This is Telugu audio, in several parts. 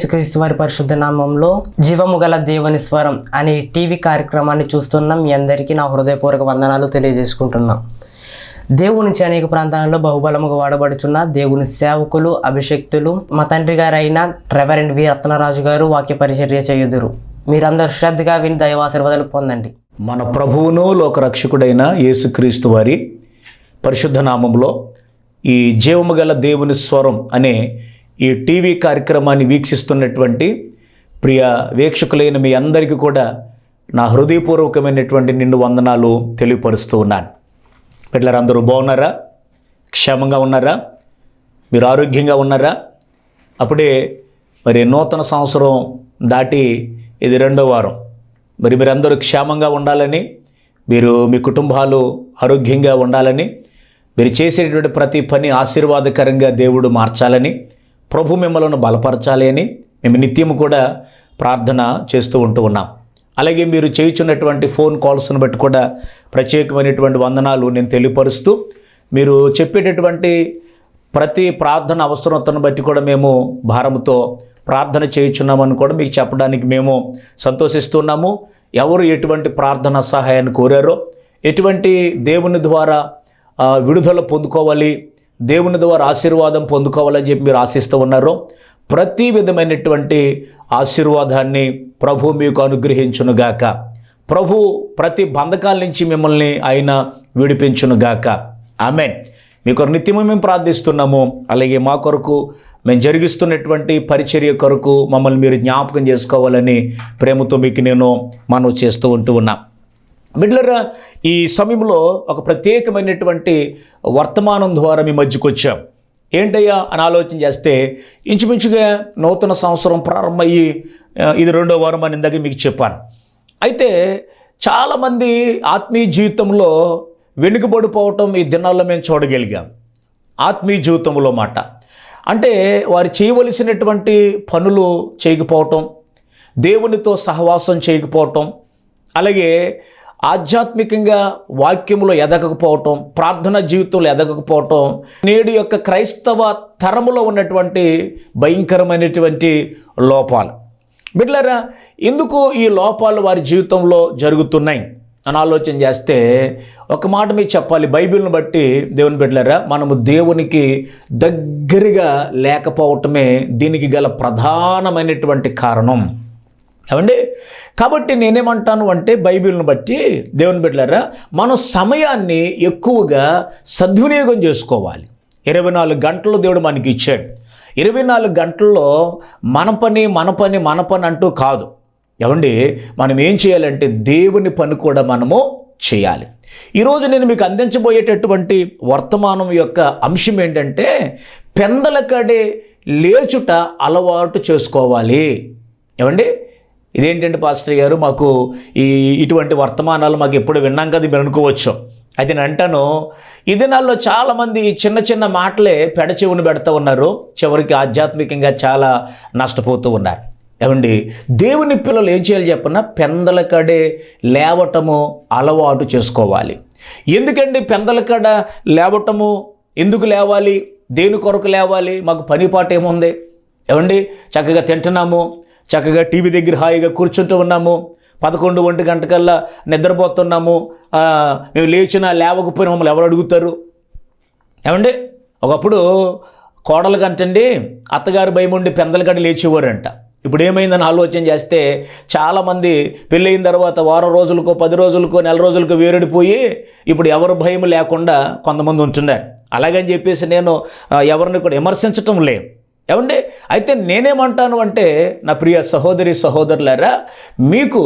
యేసుక్రీస్తు వారి పరిశుద్ధ నామంలో జీవము గల దేవుని స్వరం అనే టీవీ కార్యక్రమాన్ని చూస్తున్న. మీ అందరికీ నా హృదయపూర్వక వందనాలు తెలియజేసుకుంటున్నాం. దేవుని నుంచి అనేక ప్రాంతాలలో బహుబలముగా వాడబడుచున్న దేవుని సేవకులు అభిషక్తులు మా తండ్రి గారైన అయిన రెవరెండ్ వి. రత్నరాజు గారు వాక్య పరిచర్య చేయుదురు. మీరందరూ శ్రద్ధగా విని దైవాశీర్వాదాలు పొందండి. మన ప్రభువును లోకరక్షకుడైన యేసుక్రీస్తు వారి పరిశుద్ధ నామంలో ఈ జీవము గల దేవుని స్వరం అనే ఈ టీవీ కార్యక్రమాన్ని వీక్షిస్తున్నటువంటి ప్రియ వీక్షకులైన మీ అందరికీ కూడా నా హృదయపూర్వకమైనటువంటి నిండు వందనాలు తెలియపరుస్తూ ఉన్నాను. పిల్లలందరూ బాగున్నారా? క్షేమంగా ఉన్నారా? మీరు ఆరోగ్యంగా ఉన్నారా? అప్పుడే మరి నూతన సంవత్సరం దాటి ఇది రెండో వారం. మరి మీరందరూ క్షేమంగా ఉండాలని మీరు మీ కుటుంబాలు ఆరోగ్యంగా ఉండాలని మీరు చేసేటటువంటి ప్రతి పని ఆశీర్వాదకరంగా దేవుడు మార్చాలని ప్రభు మిమ్మల్ని బలపరచాలి అని మేము నిత్యము కూడా ప్రార్థన చేస్తూ ఉంటూ ఉన్నాం. అలాగే మీరు చేయుచున్నటువంటి ఫోన్ కాల్స్ను బట్టి కూడా ప్రత్యేకమైనటువంటి వందనాలు నేను తెలియపరుస్తూ మీరు చెప్పేటటువంటి ప్రతి ప్రార్థన అవసరతను బట్టి కూడా మేము భారముతో ప్రార్థన చేయుచున్నామని కూడా మీకు చెప్పడానికి మేము సంతోషిస్తున్నాము. ఎవరు ఎటువంటి ప్రార్థన సహాయాన్ని కోరారో ఎటువంటి దేవుని ద్వారా విడుదల పొందుకోవాలి దేవుని ద్వారా ఆశీర్వాదం పొందుకోవాలని చెప్పి మీరు ఆశిస్తూ ఉన్నారో ప్రతి విధమైనటువంటి ఆశీర్వాదాన్ని ప్రభు మీకు అనుగ్రహించునుగాక ప్రభు ప్రతి బంధకాల నుంచి మిమ్మల్ని ఆయన విడిపించునుగాక ఆమెన్. మీ కొరకు నిత్యము మేము ప్రార్థిస్తున్నాము. అలాగే మా కొరకు మేము జరిగిస్తున్నటువంటి పరిచర్య కొరకు మమ్మల్ని మీరు జ్ఞాపకం చేసుకోవాలని ప్రేమతో మీకు నేను మనవి చేస్తూ ఉంటూ ఉన్నాను బిడ్లరా ఈ సమయంలో ఒక ప్రత్యేకమైనటువంటి వర్తమానం ద్వారా మీ మధ్యకు వచ్చాం ఏంటయ్యా అని ఆలోచన చేస్తే ఇంచుమించుగా నూతన సంవత్సరం ప్రారంభమయ్యి ఇది రెండో వారం అని ఇందాక మీకు చెప్పాను. అయితే చాలామంది ఆత్మీయ జీవితంలో వెనుకబడిపోవటం ఈ దినాల్లో మేము చూడగలిగాం. ఆత్మీయ జీవితంలో మాట. అంటే వారు చేయవలసినటువంటి పనులు చేయకపోవటం దేవునితో సహవాసం చేయకపోవటం అలాగే ఆధ్యాత్మికంగా వాక్యములో ఎదగకపోవటం ప్రార్థన జీవితంలో ఎదగకపోవటం నేడు యొక్క క్రైస్తవ తరములో ఉన్నటువంటి భయంకరమైనటువంటి లోపాలు. బిడ్లరా ఎందుకు ఈ లోపాలు వారి జీవితంలో జరుగుతున్నాయి. అని ఆలోచన చేస్తే ఒక మాట మీకు చెప్పాలి. బైబిల్ని బట్టి దేవుని బిడ్డలారా మనము దేవునికి దగ్గరగా లేకపోవటమే దీనికి గల ప్రధానమైనటువంటి కారణం. ఏమండి? కాబట్టి నేనేమంటాను అంటే బైబిల్ని బట్టి దేవుని బిడ్డలారా మన సమయాన్ని ఎక్కువగా సద్వినియోగం చేసుకోవాలి. ఇరవై నాలుగు గంటలు దేవుడు మనకి ఇచ్చాడు. ఇరవై నాలుగు గంటల్లో మన పని మన పని మన పని అంటూ కాదు. ఏమండి? మనం ఏం చేయాలంటే దేవుని పని కూడా మనము చేయాలి. ఈరోజు నేను మీకు అందించబోయేటటువంటి వర్తమానం యొక్క అంశం ఏంటంటే పెందల కడే లేచుట అలవాటు చేసుకోవాలి. ఏమండి? ఇదేంటంటే పాస్టర్ గారు? మాకు ఈ ఇటువంటి వర్తమానాలు మాకు ఎప్పుడు విన్నాం కదా మీరు అనుకోవచ్చు. అయితే నేను అంటాను ఈ దినాల్లో చాలామంది చిన్న చిన్న మాటలే పెడచెవును పెడుతూ ఉన్నారు. చివరికి ఆధ్యాత్మికంగా చాలా నష్టపోతూ ఉన్నారు. ఏమండి దేవుని పిల్లలు ఏం చేయాలి చెప్పన్నా పెందల కడే లేవటము అలవాటు చేసుకోవాలి. ఎందుకండి పెందల కడ లేవటము? ఎందుకు లేవాలి? దేని కొరకు లేవాలి? మాకు పని పాట ఏముంది ఏమండి చక్కగా తింటున్నాము. చక్కగా టీవీ దగ్గర హాయిగా కూర్చుంటూ ఉన్నాము. పదకొండు ఒంటి గంటకల్లా నిద్రపోతున్నాము. మేము లేచినా లేవకపోయినా మమ్మల్ని ఎవరు అడుగుతారు? ఏమండి? ఒకప్పుడు కోడలు కంటండి అత్తగారు భయం ఉండి పెందల లేచేవారంట. ఇప్పుడు ఏమైందని ఆలోచన చేస్తే చాలామంది పెళ్ళయిన తర్వాత వారం రోజులకో పది రోజులకో నెల రోజులకో వేరుడిపోయి ఇప్పుడు ఎవరు భయం లేకుండా కొంతమంది ఉంటున్నారు. అలాగని చెప్పేసి నేను ఎవరిని కూడా విమర్శించటం లేదు. ఏమండి? అయితే నేనేమంటాను అంటే నా ప్రియ సహోదరి సహోదరులారా మీకు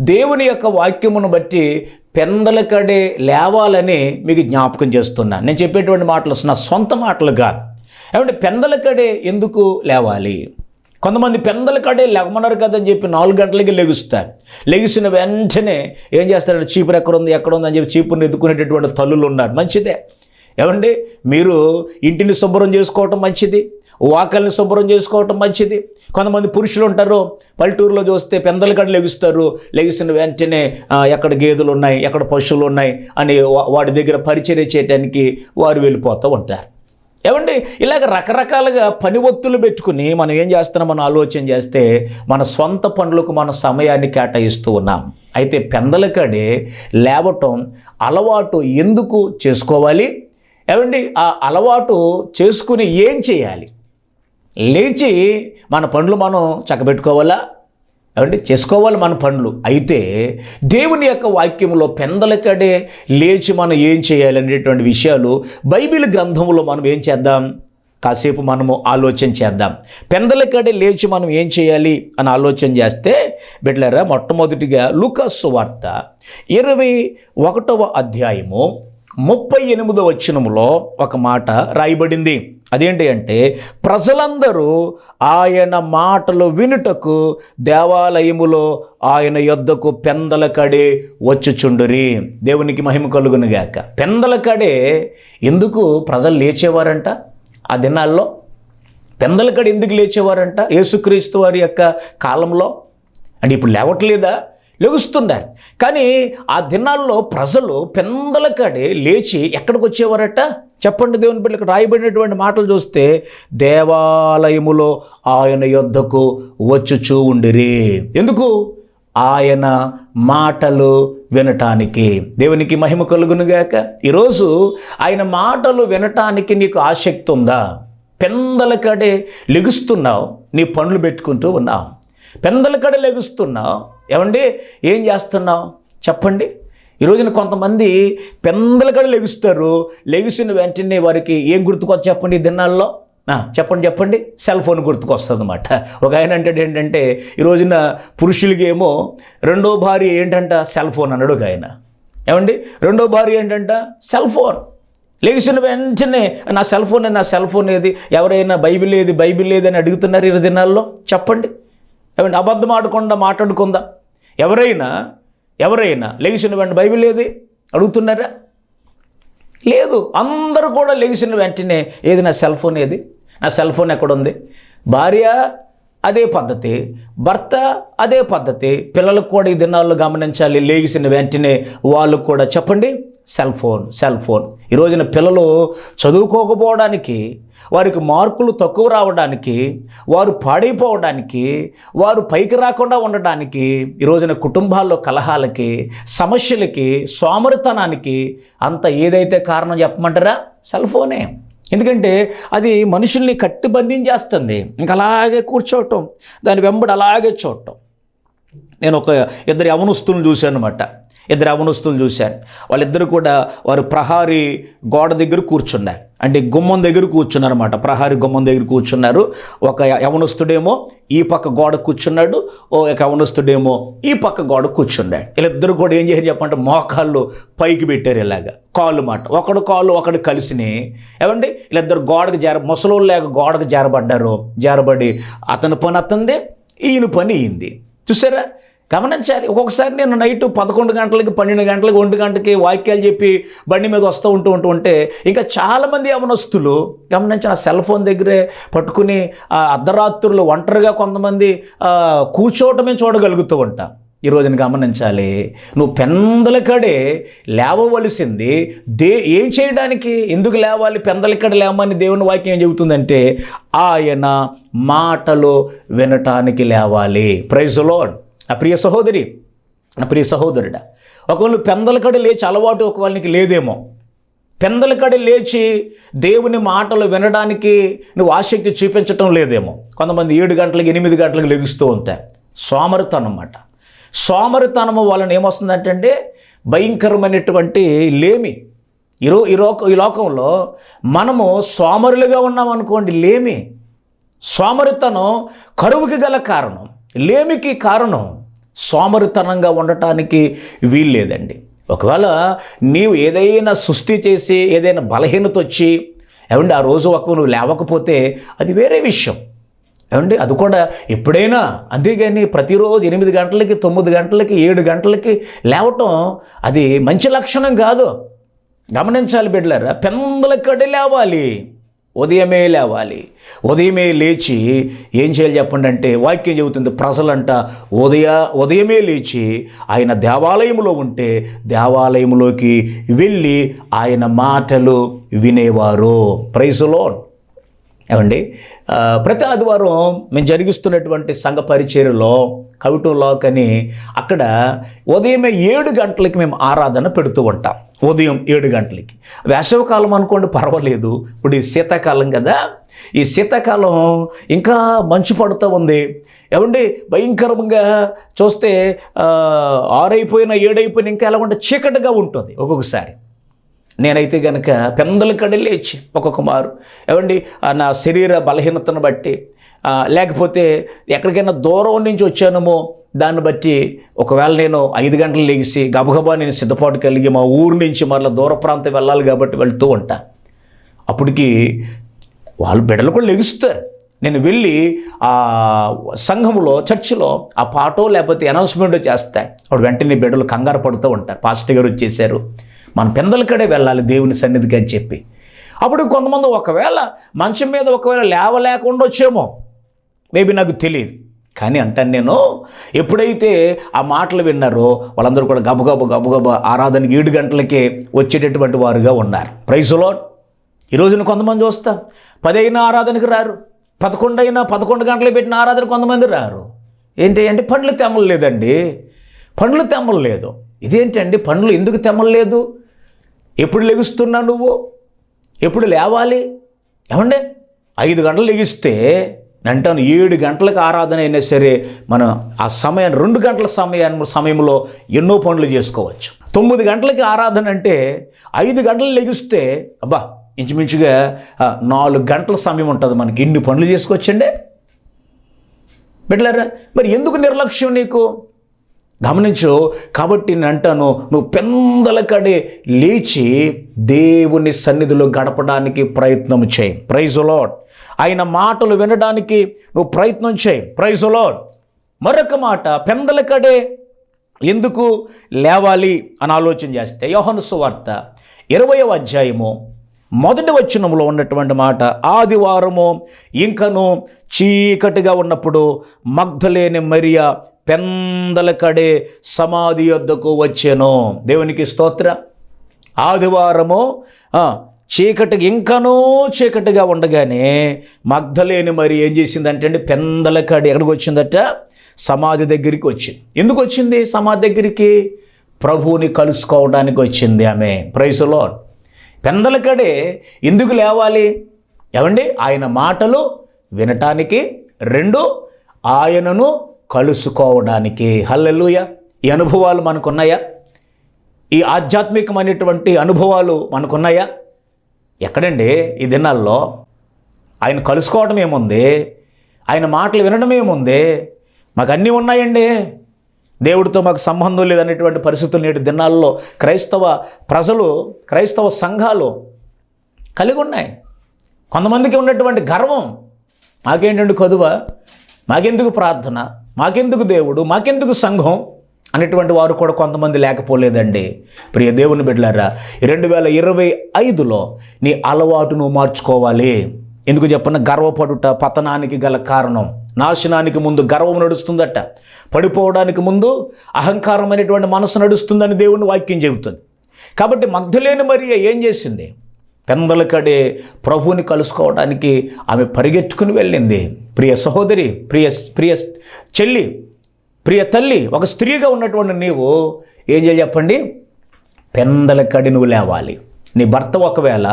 దేవుని యొక్క వాక్యమును బట్టి పెందలకడే లేవాలని మీకు జ్ఞాపకం చేస్తున్నాను నేను చెప్పేటువంటి మాటలు నా సొంత మాటలు కాదు. ఏమంటే పెందలకడే ఎందుకు లేవాలి? కొంతమంది పెందల కడే లెగమన్నారు కదని చెప్పి నాలుగు గంటలకి లెగుస్తారు. లెగిసిన వెంటనే ఏం చేస్తారంటే చీపురు ఎక్కడ ఉంది ఎక్కడ ఉంది అని చెప్పి చీపురుని ఎదుకునేటటువంటి తల్లులు ఉన్నారు. మంచిదే. ఏమండి? మీరు ఇంటిని శుభ్రం చేసుకోవటం మంచిది వాకల్ని శుభ్రం చేసుకోవటం మంచిది. కొంతమంది పురుషులు ఉంటారు పల్లెటూరులో చూస్తే పెందల కడ లెగుస్తారు. లెగిసిన వెంటనే ఎక్కడ గేదెలు ఉన్నాయి ఎక్కడ పశువులు ఉన్నాయి అని వాడి వాటి దగ్గర పరిచర్య చేయడానికి వారు వెళ్ళిపోతూ ఉంటారు. ఏమండి? ఇలాగ రకరకాలుగా పని ఒత్తులు పెట్టుకుని మనం ఏం చేస్తున్నాం? మనం ఆలోచన చేస్తే మన సొంత పనులకు మన సమయాన్ని కేటాయిస్తూ ఉన్నాం. అయితే పెందలకడే లేవటం అలవాటు ఎందుకు చేసుకోవాలి? ఏమండి? ఆ అలవాటు చేసుకుని ఏం చేయాలి? లేచి మన పనులు మనం చక్కబెట్టుకోవాలా? ఏమండి? చేసుకోవాలి మన పనులు అయితే దేవుని యొక్క వాక్యంలో పెందలకడే లేచి మనం ఏం చేయాలి అనేటువంటి విషయాలు బైబిల్ గ్రంథంలో మనం ఏం చేద్దాం? కాసేపు మనము ఆలోచన చేద్దాం. పెందలకడే లేచి మనం ఏం చేయాలి అని ఆలోచన చేస్తే బిడ్డలారా మొట్టమొదటిగా లుకస్ వార్త ఇరవై ఒకటవ అధ్యాయము ముప్పై ఎనిమిదో వచనములో ఒక మాట రాయబడింది. అదేంటి అంటే ప్రజలందరూ ఆయన మాటలు వినుటకు దేవాలయములో ఆయన యొద్దకు పెందల కడే వచ్చుచుండురి. దేవునికి మహిమ కలుగునుగాక పెందల కడే ఎందుకు ప్రజలు లేచేవారంట? ఆ దినాల్లో పెందల కడ ఎందుకు లేచేవారంట? యేసుక్రీస్తు వారి యొక్క కాలంలో? అంటే ఇప్పుడు లేవట్లేదా? లెగుస్తుండారు. కానీ ఆ దినాల్లో ప్రజలు పెందల కాడే లేచి ఎక్కడికి వచ్చేవారట చెప్పండి దేవుని బిడ్డలకు. రాయబడినటువంటి మాటలు చూస్తే దేవాలయములో ఆయన యొద్దకు వచ్చుచూ ఉండిరి. ఎందుకు? ఆయన మాటలు వినటానికి. దేవునికి మహిమ కలుగునుగాక ఈరోజు ఆయన మాటలు వినటానికి నీకు ఆసక్తి ఉందా? పెందలకడే లెగుస్తున్నావు. నీ పనులు పెట్టుకుంటూ ఉన్నావు. పెందలకడ లెగుస్తున్నావు. ఏమండి? ఏం చేస్తున్నావు? చెప్పండి. ఈ రోజున కొంతమంది పెందలకడ లెగుస్తారు. లెగిసిన వెంటనే వారికి ఏం గుర్తుకొచ్చి చెప్పండి ఈ దినాల్లో? చెప్పండి చెప్పండి. సెల్ ఫోన్ గుర్తుకొస్తుంది అనమాట ఒక ఆయన అంటాడు ఏంటంటే ఈ రోజున పురుషులకి ఏమో రెండో భార్య ఏంటంట? సెల్ ఫోన్ అన్నాడు ఒక ఆయన. ఏమండి? రెండో భార్య ఏంటంట? Cell phone. లేచిన వెంటనే నా సెల్ ఫోన్ నా సెల్ ఫోన్ ఏది? ఎవరైనా బైబిల్ ఏది? బైబిల్ ఏది అని అడుగుతున్నారు ఈ దినాల్లో? చెప్పండి. ఏమంటే అబద్ధం ఆడకుండా మాట్లాడుకుందాం? ఎవరైనా ఎవరైనా లెగిసిన వెంట బైబిల్ ఏది? అడుగుతున్నారా? లేదు. అందరూ కూడా లెగిసిన వెంటనే ఏది? నా సెల్ ఫోన్ ఏది? నా సెల్ ఫోన్ ఎక్కడుంది? భార్య అదే పద్ధతి భర్త అదే పద్ధతి పిల్లలకు కూడా ఈ దినాల్లో గమనించాలి. లేగిసిన వెంటనే వాళ్ళు కూడా చెప్పండి. Cell phone cell phone. ఈ రోజున పిల్లలు చదువుకోకపోవడానికి వారికి మార్కులు తక్కువ రావడానికి వారు పాడైపోవడానికి వారు పైకి రాకుండా ఉండడానికి ఈ రోజున కుటుంబాల్లో కలహాలకి సమస్యలకి సోమరితనానికి అంత ఏదైతే కారణం చెప్పమంటారా? సెల్ ఫోనే. ఎందుకంటే అది మనుషుల్ని కట్టి బంధించేస్తుంది. ఇంకా అలాగే కూర్చోవటం దాని వెంబడి అలాగే చూడటం. నేను ఒక ఇద్దరు యవనస్తులను చూశాను అనమాట ఇద్దరు అవనస్తులు చూశాను వాళ్ళిద్దరు కూడా వారు ప్రహారీ గోడ దగ్గర కూర్చున్నారు. అంటే గుమ్మం దగ్గర కూర్చున్నారన్నమాట. ప్రహారీ గుమ్మం దగ్గర కూర్చున్నారు. ఒక యవనస్తుడేమో ఈ పక్క గోడ కూర్చున్నాడు. ఓ ఒక యవనస్తుడేమో ఈ పక్క గోడ కూర్చున్నాడు. వీళ్ళిద్దరు కూడా ఏం చేశారు చెప్పంటే మోకాళ్ళు పైకి పెట్టారు ఇలాగా. కాళ్ళు మాట. ఒకడు కాళ్ళు ఒకడు కలిసిని. ఏమండి? వీళ్ళిద్దరు గోడకు జార ముసలోళ్ళు లేక గోడకు జారబడ్డారు. జారబడి అతని పని అతంది ఈయన పని అయింది. చూసారా? గమనించాలి. ఒక్కొక్కసారి నేను నైట్ పదకొండు గంటలకి పన్నెండు గంటలకి ఒంటి గంటకి వాక్యాలు చెప్పి బండి మీద వస్తూ ఉంటూ ఉంటూ ఉంటే ఇంకా చాలామంది యవనస్తులు గమనించిన సెల్ ఫోన్ దగ్గరే పట్టుకుని అర్ధరాత్రులు ఒంటరిగా కొంతమంది కూర్చోవటమే చూడగలుగుతూ ఉంటా. ఈ రోజున గమనించాలి. నువ్వు పెందలకడే లేవవలసింది దే ఏం చేయడానికి ఎందుకు లేవాలి? పెందలకడ లేమని దేవుని వాక్యం ఏం చెబుతుందంటే ఆయన మాటలు వినటానికి లేవాలి. Praise lord. ఆ ప్రియ సహోదరి ఆ ప్రియ సహోదరుడా ఒకవేళ పెందలకడ లేచి అలవాటు ఒకవేళ నీకు లేదేమో పెందలకడి లేచి దేవుని మాటలు వినడానికి నువ్వు ఆసక్తి చూపించటం లేదేమో. కొంతమంది ఏడు గంటలకు ఎనిమిది గంటలకు లెగుస్తూ ఉంటాయి సోమరితనం అన్నమాట. సోమరితనము వలన ఏమొస్తుందంటే భయంకరమైనటువంటి లేమి. ఈరో ఈ లోక ఈ లోకంలో మనము సోమరులుగా ఉన్నామనుకోండి లేమి. సోమరితనం కరువుకి గల కారణం. లేమికి కారణం సోమరితనంగా ఉండటానికి వీల్లేదండి. ఒకవేళ నీవు ఏదైనా సృష్టి చేసి ఏదైనా బలహీనత వచ్చి ఏమండి ఆ రోజు ఒక నువ్వు లేవకపోతే అది వేరే విషయం. ఏమండి అది కూడా ఎప్పుడైనా అంతేగాని ప్రతిరోజు ఎనిమిది గంటలకి తొమ్మిది గంటలకి ఏడు గంటలకి లేవటం అది మంచి లక్షణం కాదు. గమనించాలి బిడ్డలారా పెందలక్కడే లేవాలి. ఉదయమే లేవాలి. ఉదయమే లేచి ఏం చేయాలి చెప్పండి అంటే వాక్యం చెబుతుంది ప్రజలంట ఉదయ ఉదయమే లేచి ఆయన దేవాలయంలో ఉంటే దేవాలయంలోకి వెళ్ళి ఆయన మాటలు వినేవారు. ప్రైజులో ఏమండి? ప్రతి ఆదివారం మేము జరిగిస్తున్నటువంటి సంఘ పరిచర్యలో కవిటంలో కానీ అక్కడ ఉదయమే ఏడు గంటలకి మేము ఆరాధన పెడుతూ ఉంటాం. ఉదయం ఏడు గంటలకి. వేసవికాలం అనుకోండి పర్వాలేదు. ఇప్పుడు ఈ శీతాకాలం కదా. ఈ శీతాకాలం ఇంకా మంచు పడుతూ ఉంది. ఏమండి? భయంకరంగా చూస్తే ఆరైపోయిన ఏడైపోయిన ఇంకా ఎలా ఉంటే చీకటిగా ఉంటుంది ఒక్కొక్కసారి. నేనైతే గనక పెందల కడలేచి ఒక్కొక్క మారు. ఏమండి? ఆ నా శరీర బలహీనతను బట్టి లేకపోతే ఎక్కడికైనా దూరం నుంచి వచ్చానేమో దాన్ని బట్టి ఒకవేళ నేను ఐదు గంటలు లేచి గబగబా నేను సిద్ధపాటు కలిగి మా ఊరు నుంచి మరలా దూర ప్రాంతం వెళ్ళాలి కాబట్టి వెళ్తూ ఉంటా. అప్పటికి వాళ్ళు బిడ్డలు కూడా లెగుస్తారు. నేను వెళ్ళి ఆ సంఘంలో చర్చిలో ఆ పాటో లేకపోతే అనౌన్స్మెంట్ చేస్తాను అప్పుడు వెంటనే బిడ్డలు కంగారు పడుతూ ఉంటారు. పాస్టర్ గారు వచ్చేసారు. మన పెందలకడే వెళ్ళాలి దేవుని సన్నిధికి అని చెప్పి. అప్పుడు కొంతమంది ఒకవేళ మంచం మీద ఒకవేళ లేవలేకుండా వచ్చేమో మేబీ నాకు తెలియదు కానీ అంటాను నేను ఎప్పుడైతే ఆ మాటలు విన్నారో వాళ్ళందరూ కూడా గబగబ గబగబ ఆరాధనకి ఏడు గంటలకే వచ్చేటటువంటి వారుగా ఉన్నారు. ప్రైజులో ఈరోజున కొంతమంది చూస్తా పది అయినా ఆరాధనకి రారు. పదకొండైనా పదకొండు గంటలు పెట్టిన ఆరాధన కొంతమంది రారు. ఏంటి అంటే పండ్లు తెమ్మలేదండి. పండ్లు తెమ్మలేదు. ఇదేంటండి? పండ్లు ఎందుకు తెమ్మలేదు? ఎప్పుడు లెగుస్తున్నా నువ్వు? ఎప్పుడు లేవాలి? ఏమండి? ఐదు గంటలు లెగిస్తే అంటాను ఏడు గంటలకు ఆరాధన అయినా సరే మనం ఆ సమయాన్ని రెండు గంటల సమయాన్ని సమయంలో ఎన్నో పనులు చేసుకోవచ్చు. తొమ్మిది గంటలకి ఆరాధన అంటే ఐదు గంటలు లెగిస్తే అబ్బా ఇంచుమించుగా నాలుగు గంటల సమయం ఉంటుంది మనకి. ఇన్ని పనులు చేసుకోవచ్చండి? బిడ్డలారా మరి ఎందుకు నిర్లక్ష్యం నీకు? గమనించు కాబట్టి నేను అంటాను నువ్వు పెందల కడే లేచి దేవుని సన్నిధిలో గడపడానికి ప్రయత్నం చేయి. ప్రైజ్ లాట్ ఆయన మాటలు వినడానికి నువ్వు ప్రయత్నం చేయి. ప్రైజ్ మరొక మాట పెందల కడే ఎందుకు లేవాలి అని ఆలోచన చేస్తే యోహను సువార్త ఇరవయో అధ్యాయము మొదటి వచనంలో ఉన్నటువంటి మాట ఆదివారము ఇంకను చీకటిగా ఉన్నప్పుడు మగ్ధలేని మరియా పెందల కడే సమాధి యొద్దకు వచ్చాను. దేవునికి స్తోత్ర. ఆదివారము చీకటి ఇంకనూ చీకటిగా ఉండగానే మగ్ధలేని మరి ఏం చేసిందంటే అండి పెందల కాడి ఎక్కడికి వచ్చిందట? సమాధి దగ్గరికి వచ్చింది. ఎందుకు వచ్చింది? సమాధి దగ్గరికి ప్రభువుని కలుసుకోవడానికి వచ్చింది ఆమె. ప్రైసులో పెందల కడే ఎందుకు లేవాలి? ఏమండి? ఆయన మాటలు వినటానికి రెండు ఆయనను కలుసుకోవడానికి. హల్లెలుయ ఈ అనుభవాలు మనకున్నాయా? ఈ ఆధ్యాత్మికమైనటువంటి అనుభవాలు మనకున్నాయా? ఎక్కడండి? ఈ దినాల్లో ఆయన కలుసుకోవడం ఏముంది? ఆయన మాటలు వినడం ఏముంది? మాకు అన్నీ ఉన్నాయండి. దేవుడితో మాకు సంబంధం లేదనేటువంటి పరిస్థితులు నేటి దినాల్లో క్రైస్తవ ప్రజలు క్రైస్తవ సంఘాలు కలిగి ఉన్నాయి. కొంతమందికి ఉన్నటువంటి గర్వం మాకేంటండి కొదువ? మాకెందుకు ప్రార్థన? మాకెందుకు దేవుడు? మాకెందుకు సంఘం? అనేటువంటి వారు కూడా కొంతమంది లేకపోలేదండి. ప్రియ దేవుని బిడ్డలారా రెండు వేల ఇరవై ఐదులో నీ అలవాటును మార్చుకోవాలి. ఎందుకు చెప్పిన? గర్వపడుట పతనానికి గల కారణం. నాశనానికి ముందు గర్వం నడుస్తుందట. పడిపోవడానికి ముందు అహంకారమైనటువంటి మనసు నడుస్తుందని దేవుని వాక్యం చెబుతుంది. కాబట్టి మగ్ధలేని మరి ఏం చేసింది? పెందలకడే ప్రభువుని కలుసుకోవడానికి ఆమె పరిగెత్తుకుని వెళ్ళింది. ప్రియ సహోదరి ప్రియ ప్రియ చెల్లి ప్రియ తల్లి ఒక స్త్రీగా ఉన్నటువంటి నీవు ఏం చేయాలి చెప్పండి? పెందలకడి నువ్వు లేవాలి. నీ భర్త ఒకవేళ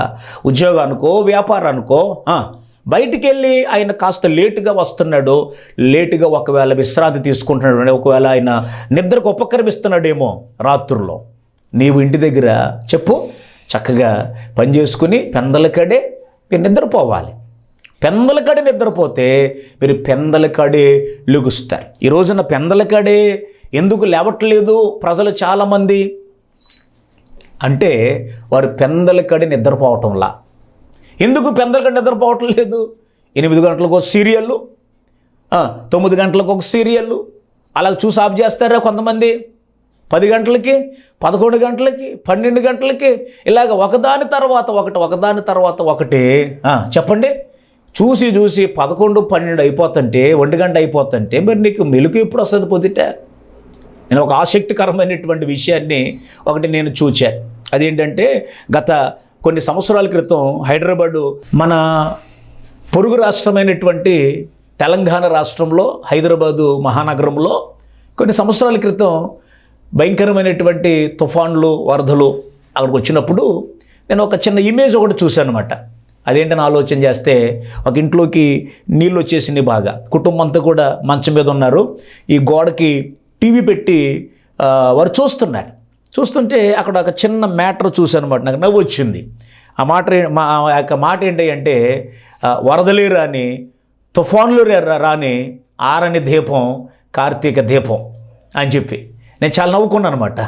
ఉద్యోగానికో వ్యాపారానికో బయటికి వెళ్ళి ఆయన కాస్త లేటుగా వస్తున్నాడు లేటుగా ఒకవేళ విశ్రాంతి తీసుకుంటున్నాడు ఒకవేళ ఆయన నిద్రకు ఉపక్రమిస్తున్నాడేమో రాత్రుల్లో. నీవు ఇంటి దగ్గర చెప్పు చక్కగా పని చేసుకుని పెందలకడే నిద్రపోవాలి. పెందలకాడే నిద్రపోతే మీరు పెందలకాడే లెగుస్తారు. ఈ రోజున పెందలకాడే ఎందుకు లేవట్లేదు ప్రజలు చాలామంది? అంటే వారు పెందలకడి నిద్రపోవటంలా. ఎందుకు పెందలకడి నిద్రపోవటం లేదు ఎనిమిది గంటలకు ఒక సీరియళ్ళు తొమ్మిది గంటలకు ఒక సీరియళ్ళు అలా చూసి ఆఫ్ చేస్తారా కొంతమంది? పది గంటలకి పదకొండు గంటలకి పన్నెండు గంటలకి ఇలాగ ఒకదాని తర్వాత ఒకటి ఒకదాని తర్వాత ఒకటి చెప్పండి. చూసి చూసి పదకొండు పన్నెండు అయిపోతుంటే ఒంటి గంట అయిపోతుంటే మరి నీకు మెలుకు ఎప్పుడు వస్తుంది పొద్దుట? నేను ఒక ఆసక్తికరమైనటువంటి విషయాన్ని ఒకటి నేను చూచాను అదేంటంటే గత కొన్ని సంవత్సరాల క్రితం హైదరాబాదు మన పొరుగు రాష్ట్రమైనటువంటి తెలంగాణ రాష్ట్రంలో హైదరాబాదు మహానగరంలో కొన్ని సంవత్సరాల క్రితం భయంకరమైనటువంటి తుఫాన్లు వరదలు అక్కడికి వచ్చినప్పుడు నేను ఒక చిన్న ఇమేజ్ ఒకటి చూశాను అనమాట అదేంటని ఆలోచన చేస్తే ఒక ఇంట్లోకి నీళ్ళు వచ్చేసింది బాగా. కుటుంబం అంతా కూడా మంచం మీద ఉన్నారు. ఈ గోడకి టీవీ పెట్టి వారు చూస్తున్నారు. చూస్తుంటే అక్కడ ఒక చిన్న మ్యాటర్ చూశాను అనమాట నాకు నవ్వు వచ్చింది. ఆ మాట మా యొక్క మాట ఏంటి అంటే వరదలే రాని తుఫాన్లు రా- రాని ఆరని దీపం కార్తీక దీపం అని చెప్పి. నేను చాలా నవ్వుకున్నాను అనమాట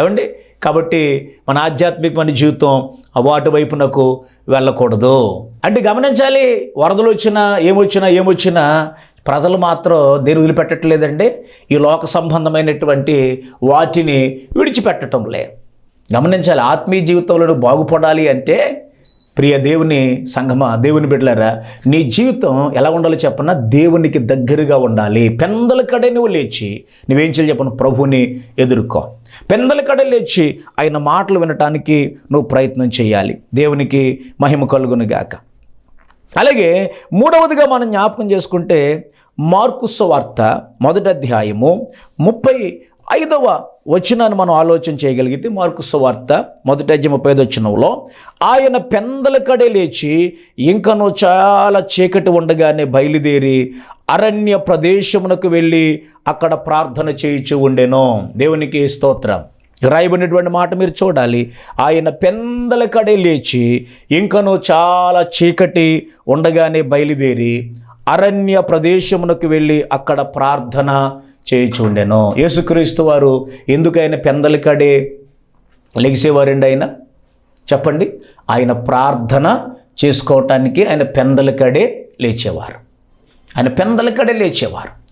ఏమండి? కాబట్టి మన ఆధ్యాత్మికమైన జీవితం అవాటు వైపునకు వెళ్ళకూడదు. అంటే గమనించాలి వరదలు వచ్చినా ఏమొచ్చినా ఏమొచ్చినా ప్రజలు మాత్రం దేని వదిలిపెట్టట్లేదండి. ఈ లోక సంబంధమైనటువంటి వాటిని విడిచిపెట్టడం లే గమనించాలి ఆత్మీయ జీవితంలో బాగుపడాలి అంటే ప్రియ దేవుని సంఘమా దేవుని బిడ్డలారా నీ జీవితం ఎలా ఉండాలో చెప్పన్నా దేవునికి దగ్గరగా ఉండాలి. పెందల కడే నువ్వు లేచి నువ్వేం చేయాలి చెప్పను? ప్రభుని ఎదుర్కో. పెందల కడే లేచి ఆయన మాటలు వినటానికి నువ్వు ప్రయత్నం చేయాలి. దేవునికి మహిమ కలుగునుగాక అలాగే మూడవదిగా మనం జ్ఞాపకం చేసుకుంటే మార్కు వార్త మొదటి అధ్యాయము ముప్పై ఐదవ వచనాన్ని మనం ఆలోచన చేయగలిగితే మార్కు వార్త మొదటి అధ్యయ ముప్పై ఐదు వచనంలో ఆయన పెందల కడే లేచి ఇంకను చాలా చీకటి ఉండగానే బయలుదేరి అరణ్య ప్రదేశమునకు వెళ్ళి అక్కడ ప్రార్థన చేయించి ఉండెను. దేవునికి స్తోత్రం. రాయబడినటువంటి మాట మీరు చూడాలి. ఆయన పెందల కడే లేచి ఇంకను చాలా చీకటి ఉండగానే బయలుదేరి అరణ్య ప్రదేశమునకు వెళ్ళి అక్కడ ప్రార్థన చేయిచుండెను. యేసుక్రీస్తు వారు ఎందుకైనా ఆయన కడే లెగిసేవారండి ఆయన చెప్పండి. ఆయన ప్రార్థన చేసుకోవటానికి ఆయన పెందల కడే లేచేవారు. ఆయన పెందల కడే లేచేవారు.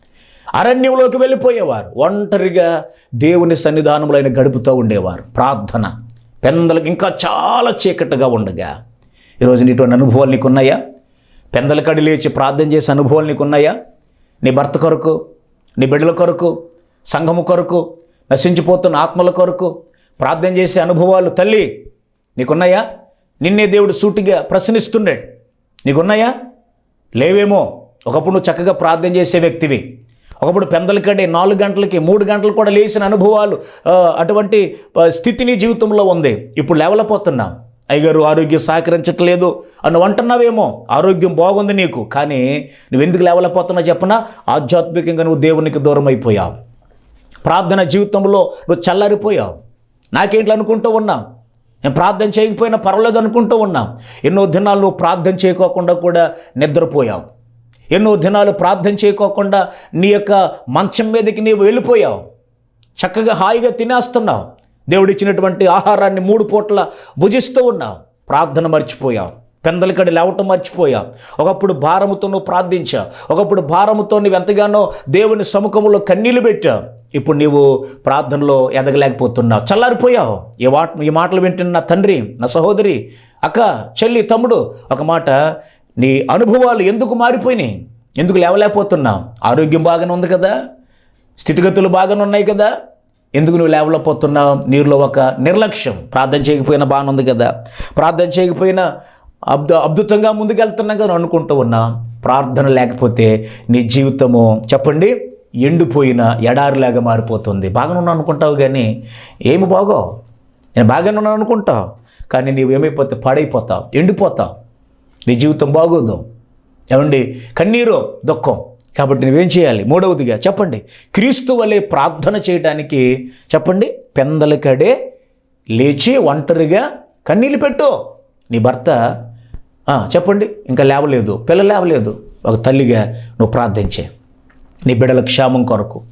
అరణ్యంలోకి వెళ్ళిపోయేవారు. ఒంటరిగా దేవుని సన్నిధానంలో ఆయన గడుపుతూ ఉండేవారు. ప్రార్థన. పెందలకు ఇంకా చాలా చీకటిగా ఉండగా. ఈరోజు నీటువంటి అనుభవాలు నీకున్నాయా? పెందల కడి లేచి ప్రార్థన చేసే అనుభవాలు నీకున్నాయా? నీ భర్త కొరకు నీ బిడ్డల కొరకు సంఘము కొరకు నశించిపోతున్న ఆత్మల కొరకు ప్రార్థన చేసే అనుభవాలు తల్లి నీకున్నాయా? నిన్నే దేవుడు సూటిగా ప్రశ్నిస్తున్నాడు నీకున్నాయా? లేవేమో ఒకప్పుడు నువ్వు చక్కగా ప్రార్థన చేసే వ్యక్తివి. ఒకప్పుడు పెందలకడే నాలుగు గంటలకి మూడు గంటలు కూడా లేచిన అనుభవాలు అటువంటి స్థితిని స్థితి నీ జీవితంలో ఉంది. ఇప్పుడు లేవలపోతున్నావు అయ్యగారు ఆరోగ్యం సహకరించట్లేదు అని అంటున్నావేమో ఆరోగ్యం బాగుంది నీకు కానీ నువ్వు ఎందుకు లేవలేకపోతున్నావు చెప్పనా? ఆధ్యాత్మికంగా నువ్వు దేవునికి దూరం అయిపోయావు ప్రార్థన జీవితంలో నువ్వు చల్లారిపోయావు. నాకేంటి అనుకుంటూ ఉన్నావు నేను ప్రార్థన చేయకపోయినా పర్వాలేదు అనుకుంటూ ఉన్నాం. ఎన్నో దినాలు నువ్వు ప్రార్థన చేయకోకుండా కూడా నిద్రపోయావు. ఎన్నో దినాలు ప్రార్థన చేయకోకుండా నీ యొక్క మంచం మీదకి నీవు వెళ్ళిపోయావు. చక్కగా హాయిగా తినేస్తున్నావు. దేవుడిచ్చినటువంటి ఆహారాన్ని మూడు పూట్ల భుజిస్తూ ఉన్నావు. ప్రార్థన మర్చిపోయావు. పెందలకడి లేవటం మర్చిపోయా ఒకప్పుడు భారముతో నువ్వు ప్రార్థించావు. ఒకప్పుడు భారముతో నువ్వు ఎంతగానో దేవుని సముఖంలో కన్నీళ్ళు పెట్టా ఇప్పుడు నీవు ప్రార్థనలో ఎదగలేకపోతున్నావు. చల్లారిపోయావు. ఈ మాట ఈ మాటలు వింటున్న నా తండ్రి నా సహోదరి అక్క చెల్లి తమ్ముడు ఒక మాట నీ అనుభవాలు ఎందుకు మారిపోయినాయి? ఎందుకు లేవలేకపోతున్నావు? ఆరోగ్యం బాగానే ఉంది కదా? స్థితిగతులు బాగానే ఉన్నాయి కదా? ఎందుకు నువ్వు లేవలేకపోతున్నావు నీరులో ఒక నిర్లక్ష్యం. ప్రార్థన చేయకపోయినా బాగానే ఉంది కదా. ప్రార్థన చేయకపోయినా అబ్ద అద్భుతంగా ముందుకెళ్తున్నా కదా అనుకుంటూ ఉన్నా. ప్రార్థన లేకపోతే నీ జీవితము చెప్పండి ఎండిపోయిన ఎడారిలాగా మారిపోతుంది. బాగానే ఉన్నాను అనుకుంటావు కానీ ఏమి బాగో నేను బాగానే ఉన్నాను అనుకుంటావు. కానీ నీవు ఏమైపోతే పాడైపోతావు ఎండిపోతావు. నీ జీవితం బాగోదు. ఏమండి? కన్నీరు దుఃఖం. కాబట్టి నువ్వేం చేయాలి? మూడవదిగా చెప్పండి. క్రీస్తు వలె ప్రార్థన చేయడానికి చెప్పండి. పెందలకడే లేచి ఒంటరిగా కన్నీళ్ళు పెట్టు. నీ భర్త చెప్పండి. ఇంకా లేవలేదు. పిల్ల లేవలేదు. ఒక తల్లిగా నువ్వు ప్రార్థించే. నీ బిడ్డల క్షేమం కొరకు.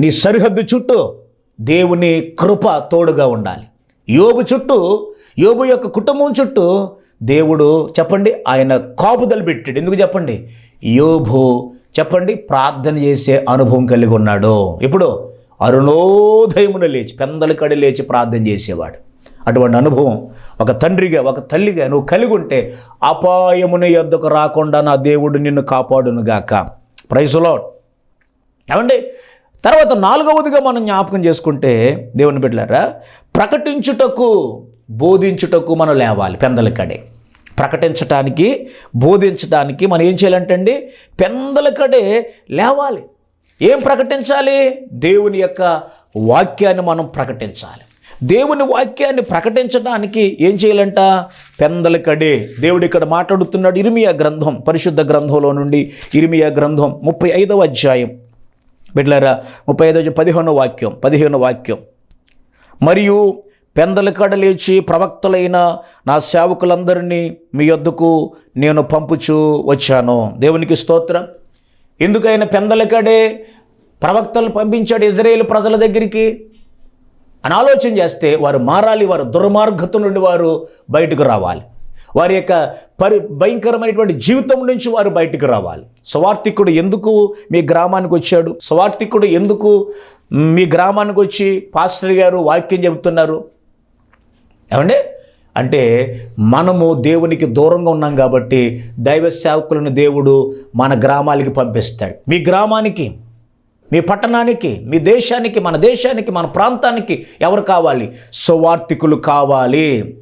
నీ సరిహద్దు చుట్టూ దేవుని కృప తోడుగా ఉండాలి. యోబు చుట్టూ యోబు యొక్క కుటుంబం చుట్టూ దేవుడు చెప్పండి ఆయన కాపుదలు పెట్టాడు. ఎందుకు చెప్పండి? యోభు చెప్పండి ప్రార్థన చేసే అనుభవం కలిగి ఉన్నాడు. ఇప్పుడు అరుణోదయమున లేచి పెందల కడి లేచి ప్రార్థన చేసేవాడు. అటువంటి అనుభవం ఒక తండ్రిగా ఒక తల్లిగా నువ్వు కలిగి ఉంటే అపాయముని యొద్దకు రాకుండా నా దేవుడు నిన్ను కాపాడునుగాక ప్రైజులో ఏమండి? తర్వాత నాలుగవదిగా మనం జ్ఞాపకం చేసుకుంటే దేవుని బిడ్డలారా ప్రకటించుటకు బోధించుటకు మనం లేవాలి పెందల ప్రకటించడానికి ప్రకటించటానికి బోధించడానికి మనం ఏం చేయాలంటండి? పెందలకడే లేవాలి. ఏం ప్రకటించాలి? దేవుని యొక్క వాక్యాన్ని మనం ప్రకటించాలి. దేవుని వాక్యాన్ని ప్రకటించడానికి ఏం చేయాలంట? పెందలకడే దేవుడు ఇక్కడ మాట్లాడుతున్నాడు ఇరిమియా గ్రంథం పరిశుద్ధ గ్రంథంలో నుండి ఇరిమియా గ్రంథం ముప్పై ఐదవ అధ్యాయం. బిడ్లరా ముప్పై ఐదవ పదిహేనో వాక్యం పదిహేనో వాక్యం. మరియు పెందల లేచి ప్రవక్తలైన నా సేవకులందరినీ మీ యొద్దకు నేను పంపుచూ వచ్చాను. దేవునికి స్తోత్రం. ఎందుకైనా పెందలకడే ప్రవక్తలు పంపించాడు ఇజ్రాయేల్ ప్రజల దగ్గరికి. అని ఆలోచన చేస్తే వారు మారాలి వారు దుర్మార్గత నుండి వారు బయటకు రావాలి. వారి యొక్క పరి భయంకరమైనటువంటి జీవితం నుంచి వారు బయటకు రావాలి. స్వార్థికుడు ఎందుకు మీ గ్రామానికి వచ్చాడు? స్వార్థికుడు ఎందుకు మీ గ్రామానికి వచ్చి పాస్టర్ గారు వాక్యం చెబుతున్నారు? ఏమండి? అంటే మనము దేవునికి దూరంగా ఉన్నాం కాబట్టి దైవ సేవకులను దేవుడు మన గ్రామాలకి పంపిస్తాడు. మీ గ్రామానికి మీ పట్టణానికి మీ దేశానికి మన దేశానికి మన ప్రాంతానికి ఎవరు కావాలి? సువార్థికులు కావాలి.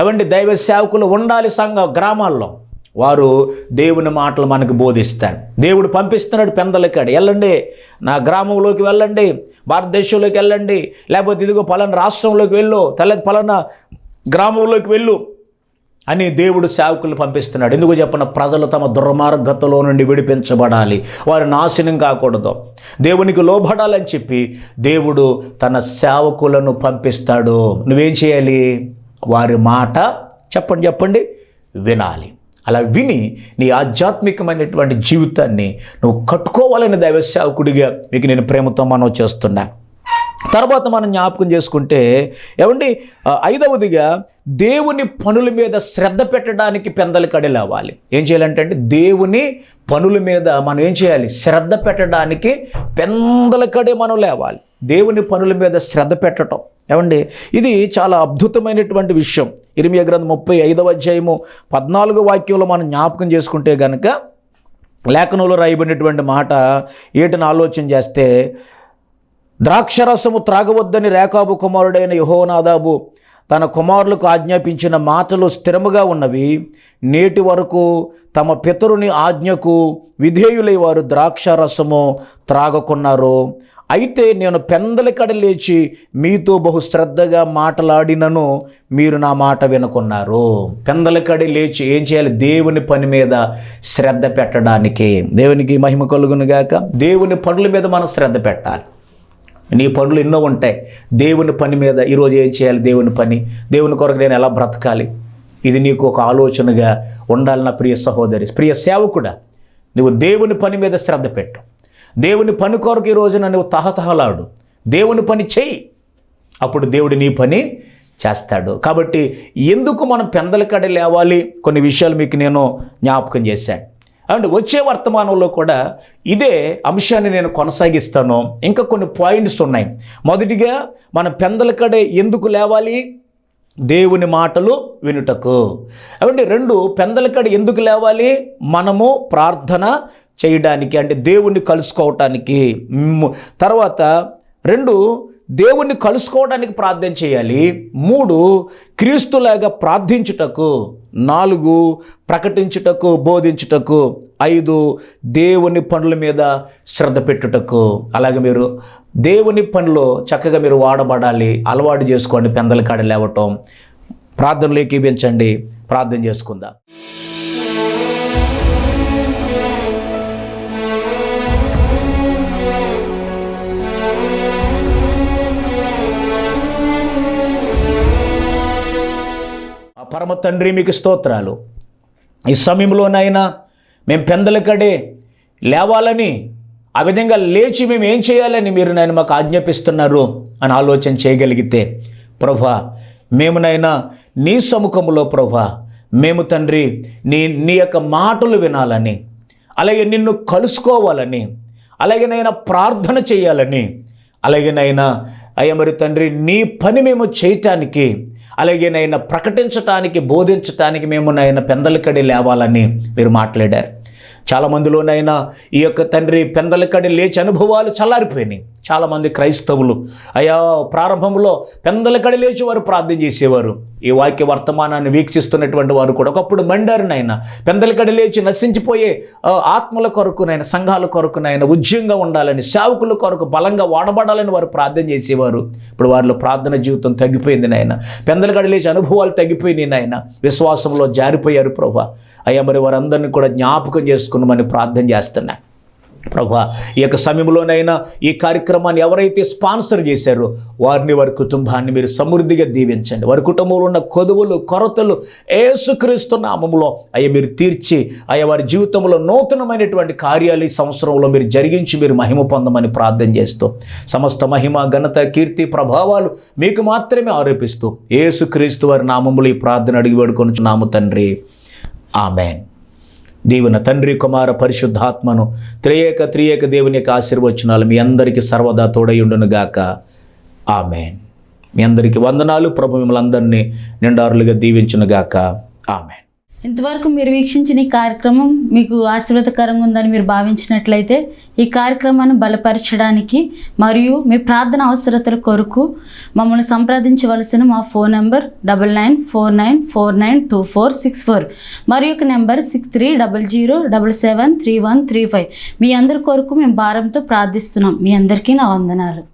ఏమండి? దైవ సేవకులు ఉండాలి సంఘ గ్రామాల్లో. వారు దేవుని మాటలు మనకు బోధిస్తారు. దేవుడు పంపిస్తున్నాడు పెందలకాడు వెళ్ళండి నా గ్రామంలోకి వెళ్ళండి భారతదేశంలోకి వెళ్ళండి లేకపోతే ఇదిగో పలానా రాష్ట్రంలోకి వెళ్ళు తెల్ల పలానా గ్రామంలోకి వెళ్ళు అని దేవుడు సేవకులు పంపిస్తున్నాడు. ఎందుకు చెప్పిన? ప్రజలు తమ దుర్మార్గతలో నుండి విడిపించబడాలి. వారు నాశనం కాకూడదు. దేవునికి లోబడాలని చెప్పి దేవుడు తన సేవకులను పంపిస్తాడు. నువ్వేం చేయాలి? వారి మాట చెప్పండి చెప్పండి వినాలి. అలా విని నీ ఆధ్యాత్మికమైనటువంటి జీవితాన్ని నువ్వు కట్టుకోవాలని దైవ సేవకుడిగా మీకు నేను ప్రేమతో మనం చేస్తున్నా. తర్వాత మనం జ్ఞాపకం చేసుకుంటే ఏమండి ఐదవదిగా దేవుని పనుల మీద శ్రద్ధ పెట్టడానికి పెందలు కడి లేవాలి. ఏం చేయాలంటే దేవుని పనుల మీద మనం ఏం చేయాలి? శ్రద్ధ పెట్టడానికి పెందల కడే మనం లేవాలి. దేవుని పనుల మీద శ్రద్ధ పెట్టడం ఏమండి? ఇది చాలా అద్భుతమైనటువంటి విషయం. ఇరిమియ గ్రంథం ముప్పై ఐదవ అధ్యాయము పద్నాలుగు వాక్యంలో మనం జ్ఞాపకం చేసుకుంటే గనక లేఖనంలో రాయబడినటువంటి మాట ఏటిని ఆలోచన చేస్తే ద్రాక్షరసము త్రాగవద్దని రేఖాబు కుమారుడైన యహోనాదాబు తన కుమారులకు ఆజ్ఞాపించిన మాటలు స్థిరముగా ఉన్నవి. నేటి వరకు తమ పితరుని ఆజ్ఞకు విధేయులై వారు ద్రాక్షరసము త్రాగకున్నారు. అయితే నేను పెందలకడ లేచి మీతో బహు శ్రద్ధగా మాటలాడినను మీరు నా మాట వినుకున్నారు. పెందలకడి లేచి ఏం చేయాలి? దేవుని పని మీద శ్రద్ధ పెట్టడానికి. దేవునికి మహిమ కలుగునుగాక దేవుని పనుల మీద మనం శ్రద్ధ పెట్టాలి. నీ పనులు ఎన్నో ఉంటాయి. దేవుని పని మీద ఈరోజు ఏం చేయాలి? దేవుని పని. దేవుని కొరకు నేను ఎలా బ్రతకాలి? ఇది నీకు ఒక ఆలోచనగా ఉండాలి నా ప్రియ సహోదరి. ప్రియ సేవకుడా నువ్వు దేవుని పని మీద శ్రద్ధ పెట్టు. దేవుని పని కొరకు ఈ రోజున నువ్వు తహతహలాడు. దేవుని పని చెయ్యి. అప్పుడు దేవుడు నీ పని చేస్తాడు. కాబట్టి ఎందుకు మనం పెందల కడ లేవాలి? కొన్ని విషయాలు మీకు నేను జ్ఞాపకం చేశాను అండ్ వచ్చే వర్తమానంలో కూడా ఇదే అంశాన్ని నేను కొనసాగిస్తాను. ఇంకా కొన్ని పాయింట్స్ ఉన్నాయి. మొదటిగా మన పెందల కడే ఎందుకు లేవాలి? దేవుని మాటలు వినుటకు. అవండి రెండు పెందలకడ ఎందుకు లేవాలి? మనము ప్రార్థన చేయడానికి అంటే దేవుణ్ణి కలుసుకోవటానికి. తర్వాత రెండు దేవుణ్ణి కలుసుకోవడానికి ప్రార్థన చేయాలి. మూడు క్రీస్తులాగా ప్రార్థించుటకు. నాలుగు ప్రకటించుటకు బోధించుటకు. ఐదు దేవుని పనుల మీద శ్రద్ధ పెట్టుటకు. అలాగే మీరు దేవుని పనిలో చక్కగా మీరు వాడబడాలి అలవాటు చేసుకోండి పెందల కాడ లేవటం. ప్రార్థనలు ఏకీపించండి ప్రార్థన చేసుకుందాం. పరమ తండ్రి మీకు స్తోత్రాలు. ఈ సమయంలోనైనా మేము పెందలకడే లేవాలని ఆ విధంగా లేచి మేము ఏం చేయాలని మీరు నాయన మాకు ఆజ్ఞాపిస్తున్నారు అని ఆలోచన చేయగలిగితే ప్రభా మేమునైనా నీ సముఖంలో ప్రభా మేము తండ్రి నీ నీ యొక్క మాటలు వినాలని అలాగే నిన్ను కలుసుకోవాలని అలాగే నైనా ప్రార్థన చేయాలని అలాగేనైనా అయ్యా మరి తండ్రి నీ పని మేము చేయటానికి అలాగే నాయన ప్రకటించటానికి బోధించటానికి మేము నాయన పెందలకడి లేవాలని మీరు మాట్లాడారు. చాలామందిలోనైనా ఈ యొక్క తండ్రి పెందలకడి లేచి అనుభవాలు చల్లారిపోయినాయి. చాలామంది క్రైస్తవులు. అయా ప్రారంభంలో పెందలకడి లేచి వారు ప్రార్థన చేసేవారు. ఈ వాక్య వర్తమానాన్ని వీక్షిస్తున్నటువంటి వారు కూడా ఒకప్పుడు మండారునైనా పెందలకడ లేచి నశించిపోయే ఆత్మల కొరకునైనా సంఘాల కొరకునైనా ఉద్యంగా ఉండాలని సేవకుల కొరకు బలంగా వాడబడాలని వారు ప్రార్థన చేసేవారు. ఇప్పుడు వారిలో ప్రార్థన జీవితం తగ్గిపోయింది నాయన. పెందలకడ లేచి అనుభవాలు తగ్గిపోయినాయి నాయన. విశ్వాసంలో జారిపోయారు ప్రభా. అయ్యా మరి వారందరినీ కూడా జ్ఞాపకం చేసుకున్నామని ప్రార్థన చేస్తున్నా ప్రభా ఈ యొక్క సమయంలోనైనా ఈ కార్యక్రమాన్ని ఎవరైతే స్పాన్సర్ చేశారో వారిని వారి కుటుంబాన్ని మీరు సమృద్ధిగా దీవించండి. వారి కుటుంబంలో ఉన్న కొదువులు కొరతలు ఏసుక్రీస్తు నామంలో అయ్యా మీరు తీర్చి అయ్యా వారి జీవితంలో నూతనమైనటువంటి కార్యాలు ఈ సంవత్సరంలో మీరు జరిగించి మీరు మహిమ పొందమని ప్రార్థన చేస్తూ సమస్త మహిమ ఘనత కీర్తి ప్రభావాలు మీకు మాత్రమే ఆరోపిస్తూ ఏసుక్రీస్తు వారి నామములు ఈ ప్రార్థన అడిగి వేడుకొని నాము తండ్రి. ఆమెన్. దేవుని తండ్రి కుమార పరిశుద్ధాత్మను త్రియేక త్రియేక దేవుని యొక్క ఆశీర్వచనాలు మీ అందరికీ సర్వదా తోడయుండునుగాక ఆమెన్. మీ అందరికీ వందనాలు. ప్రభు మిమ్మల్ని అందరినీ నిండారులుగా దీవించునుగాక ఆమెన్. ఇంతవరకు మీరు వీక్షించిన ఈ కార్యక్రమం మీకు ఆశీర్వాదకరంగా ఉందని మీరు భావించినట్లయితే ఈ కార్యక్రమాన్ని బలపరచడానికి మరియు మీ ప్రార్థన అవసరతల కొరకు మమ్మల్ని సంప్రదించవలసిన మా phone number double nine four nine four nine two four six four మరి యొక్క number six three double zero double seven three one three five. మీ అందరి కొరకు మేము భారంతో ప్రార్థిస్తున్నాం. మీ అందరికీ నా వందనాలు.